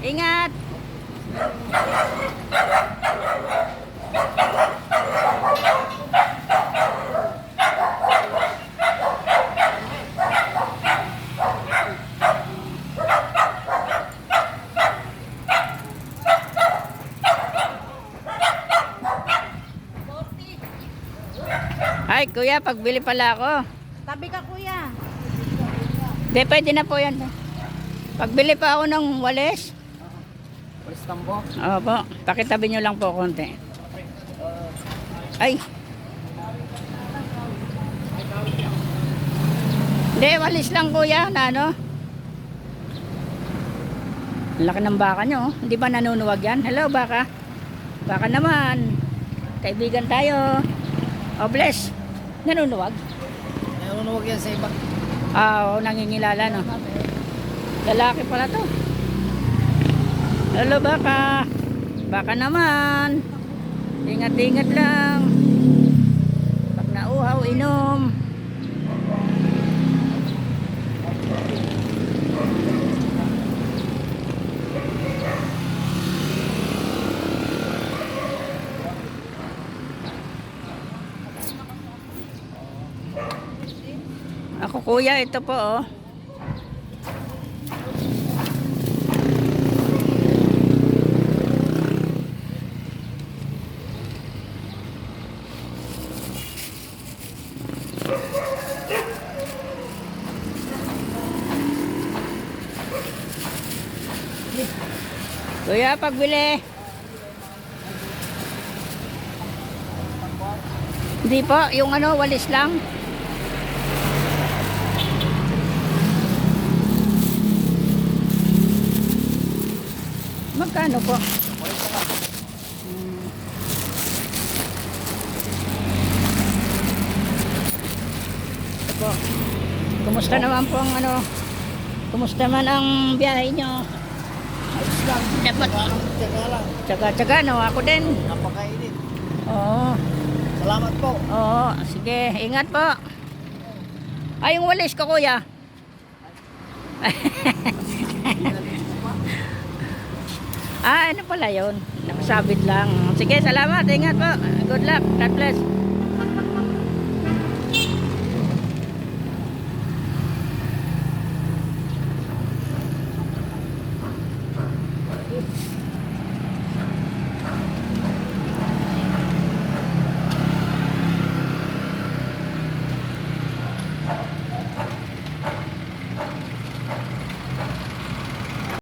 Ingat. Ay, kuya, pagbili pala ako. Tabi ka kuya. Hindi, pwede na po yan. Pagbili pa ako ng walis. Walis tambo. Opo, pakitabi nyo lang po konti. Ay. Hindi, walis lang kuya, na ano. Laki ng baka nyo. oh. Hindi ba nanunuwag yan? Hello, baka. Baka naman. Kaibigan tayo. Oh, bless. Nanunuwag. Nanunuwag yan sa iba. Ah, oo, nangingilala, no? Lalaki pala to. Hello, baka. Baka naman. Ingat-ingat lang. Pag nauhaw, inom. Ako kuya, ito po oh. Kuya, pagbili. Hindi po, yung ano, walis lang. Magkano po? Hmm. Po. Kumusta naman po ang ano? Kumusta man ang biyahe nyo? Ayos lang. Dapat Teka lang. tsaga-tsaga no ako din. Napakainit. Oo. Salamat po. Oo, sige, ingat po. Ay, yung walis ko, kuya. ah, ano pala yun? Nakasabit lang. Sige, salamat. Ingat po. Good luck. God bless.